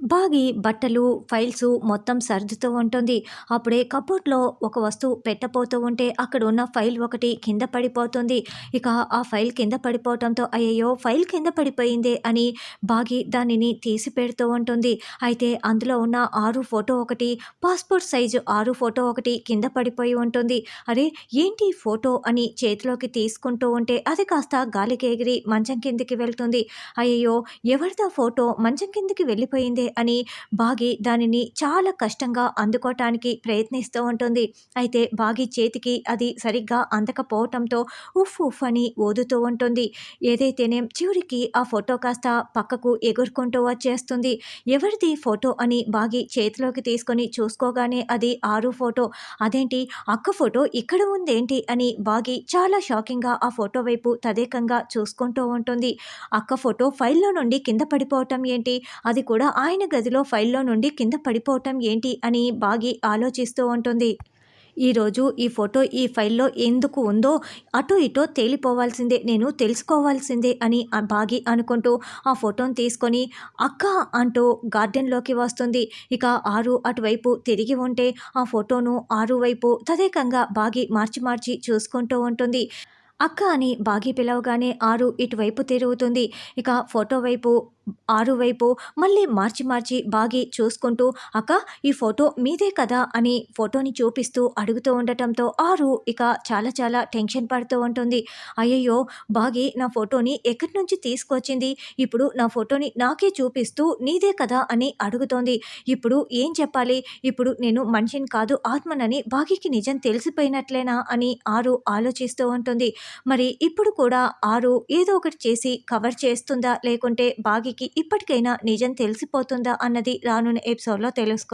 బాగి బట్టలు ఫైల్స్ మొత్తం సర్దుతూ ఉంటుంది. అప్పుడే కబోర్డ్లో ఒక వస్తువు పెట్టబోతూ ఉంటే అక్కడ ఉన్న ఫైల్ ఒకటి కింద పడిపోతుంది. ఇక ఆ ఫైల్ కింద పడిపోవటంతో అయ్యయ్యో ఫైల్ కింద పడిపోయిందే అని బాగి దానిని తీసి పెడుతూ ఉంటుంది. అయితే అందులో ఉన్న ఆరు ఫోటో ఒకటి పాస్పోర్ట్ సైజు ఆరు ఫోటో ఒకటి కింద పడిపోయి ఉంటుంది. అరే ఏంటి ఫోటో అని చేతిలోకి తీసుకుంటూ ఉంటే అది కాస్త గాలికి ఎగిరి మంచం కిందికి వెళ్తుంది. అయ్యయ్యో ఎవరిదా ఫోటో? మంచం కిందికి వెళ్ళిపోయింది అని బాగి దానిని చాలా కష్టంగా అందుకోవటానికి ప్రయత్నిస్తూ ఉంటుంది. అయితే బాగి చేతికి అది సరిగ్గా అందకపోవటంతో ఉఫ్ ఉఫ్ అని ఓదుతూ ఉంటుంది. ఏదైతేనేం చివరికి ఆ ఫోటో కాస్త పక్కకు ఎగురుకుంటూ వచ్చేస్తుంది. ఎవరిది ఫోటో అని బాగి చేతిలోకి తీసుకొని చూసుకోగానే అది ఆరు ఫోటో. అదేంటి? అక్క ఫోటో ఇక్కడ ఉందేంటి? అని బాగి చాలా షాకింగ్గా ఆ ఫోటో వైపు తదేకంగా చూసుకుంటూ ఉంటుంది. అక్క ఫోటో ఫైల్లో నుండి కింద పడిపోవటం ఏంటి? అది కూడా ఆయన ఆయన గదిలో ఫైల్లో నుండి కింద పడిపోవటం ఏంటి అని బాగి ఆలోచిస్తూ ఉంటుంది. ఈరోజు ఈ ఫోటో ఈ ఫైల్లో ఎందుకు ఉందో అటు ఇటో తేలిపోవాల్సిందే నేను తెలుసుకోవాల్సిందే అని బాగి అనుకుంటూ ఆ ఫోటోను తీసుకొని అక్క అంటూ గార్డెన్లోకి వస్తుంది. ఇక ఆరు అటువైపు తిరిగి ఉంటే ఆ ఫోటోను ఆరు వైపు తదేకంగా బాగి మార్చి మార్చి చూసుకుంటూ ఉంటుంది. అక్క అని బాగి పిలవగానే ఆరు ఇటువైపు తిరుగుతుంది. ఇక ఫోటో వైపు ఆరు వైపు మళ్ళీ మార్చి మార్చి బాగి చూసుకుంటూ అక్క ఈ ఫోటో మీదే కదా? అని ఫోటోని చూపిస్తూ అడుగుతూ ఉండటంతో ఆరు ఇక చాలా చాలా టెన్షన్ పడుతూ ఉంటుంది. అయ్యయ్యో బాగి నా ఫోటోని ఎక్కడి నుంచి తీసుకొచ్చింది? ఇప్పుడు నా ఫోటోని నాకే చూపిస్తూ నీదే కదా? అని అడుగుతోంది. ఇప్పుడు ఏం చెప్పాలి? ఇప్పుడు నేను మనిషిని కాదు ఆత్మనని బాగికి నిజం తెలిసిపోయినట్లేనా? అని ఆరు ఆలోచిస్తూ ఉంటుంది. మరి ఇప్పుడు కూడా ఆరు ఏదో ఒకటి చేసి కవర్ చేస్తుందా లేకుంటే బాగికి ఇప్పటికైనా నిజం తెలిసిపోతుందా అన్నది రానున్న ఎపిసోడ్లో తెలుసుకుందాం.